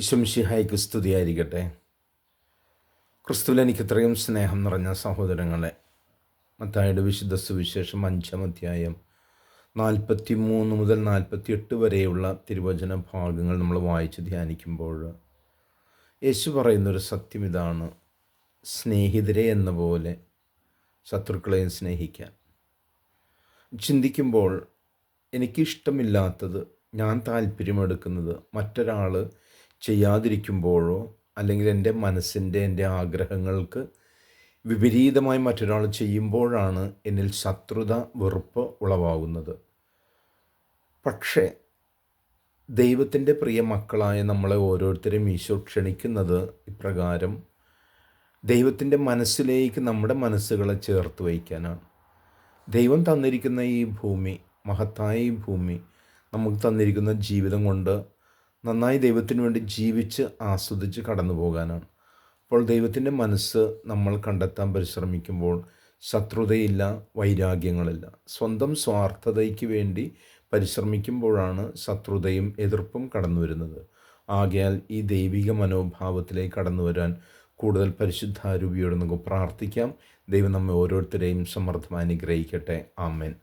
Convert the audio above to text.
ഇശംഷിഹായ്ക്ക് സ്തുതിയായിരിക്കട്ടെ. ക്രിസ്തുവിൽ എനിക്ക് ഇത്രയും സ്നേഹം നിറഞ്ഞ സഹോദരങ്ങളെ മത്തായുടെ വിശുദ്ധ സുവിശേഷം അഞ്ചാം അധ്യായം നാൽപ്പത്തി മൂന്ന് മുതൽ നാൽപ്പത്തി എട്ട് വരെയുള്ള തിരുവചന ഭാഗങ്ങൾ നമ്മൾ വായിച്ച് ധ്യാനിക്കുമ്പോൾ യേശു പറയുന്നൊരു സത്യം ഇതാണ്. സ്നേഹിതരെ എന്ന പോലെ ശത്രുക്കളെയും സ്നേഹിക്കാൻ. ചിന്തിക്കുമ്പോൾ എനിക്കിഷ്ടമില്ലാത്തത് ഞാൻ താല്പര്യമെടുക്കുന്നത് മറ്റൊരാൾ ചെയ്യാതിരിക്കുമ്പോഴോ അല്ലെങ്കിൽ എന്റെ മനസ്സിന്റെ എന്റെ ആഗ്രഹങ്ങൾക്ക് വിപരീതമായി മറ്റൊരാൾ ചെയ്യുമ്പോഴാണ് എന്നിൽ ശത്രുത വെറുപ്പ് ഉളവാകുന്നത്. പക്ഷേ ദൈവത്തിന്റെ പ്രിയ മക്കളായ നമ്മളെ ഓരോരുത്തരെയും ഈശോ ക്ഷണിക്കുന്നത് ഇപ്രകാരം ദൈവത്തിന്റെ മനസ്സിലേക്ക് നമ്മുടെ മനസ്സുകളെ ചേർത്ത് വയ്ക്കാനാണ്. ദൈവം തന്നിരിക്കുന്ന ഈ ഭൂമി മഹത്തായ ഈ ഭൂമി നമുക്ക് തന്നിരിക്കുന്ന ജീവിതം കൊണ്ട് നന്നായി ദൈവത്തിന് വേണ്ടി ജീവിച്ച് ആസ്വദിച്ച് കടന്നു പോകാനാണ്. അപ്പോൾ ദൈവത്തിന്റെ മനസ്സ് നമ്മൾ കണ്ടെത്താൻ പരിശ്രമിക്കുമ്പോൾ ശത്രുതയില്ല വൈരാഗ്യങ്ങളില്ല. സ്വന്തം സ്വാർത്ഥതയ്ക്ക് വേണ്ടി പരിശ്രമിക്കുമ്പോഴാണ് ശത്രുതയും എതിർപ്പും കടന്നു വരുന്നത് ആകയാൽ ഈ ദൈവിക മനോഭാവത്തിലേക്ക് കടന്നു വരാൻ കൂടുതൽ പരിശുദ്ധാരൂപിയോട് നമുക്ക് പ്രാർത്ഥിക്കാം. ദൈവം നമ്മെ ഓരോരുത്തരെയും സമർത്ഥമായി അനുഗ്രഹിക്കട്ടെ. ആമേൻ.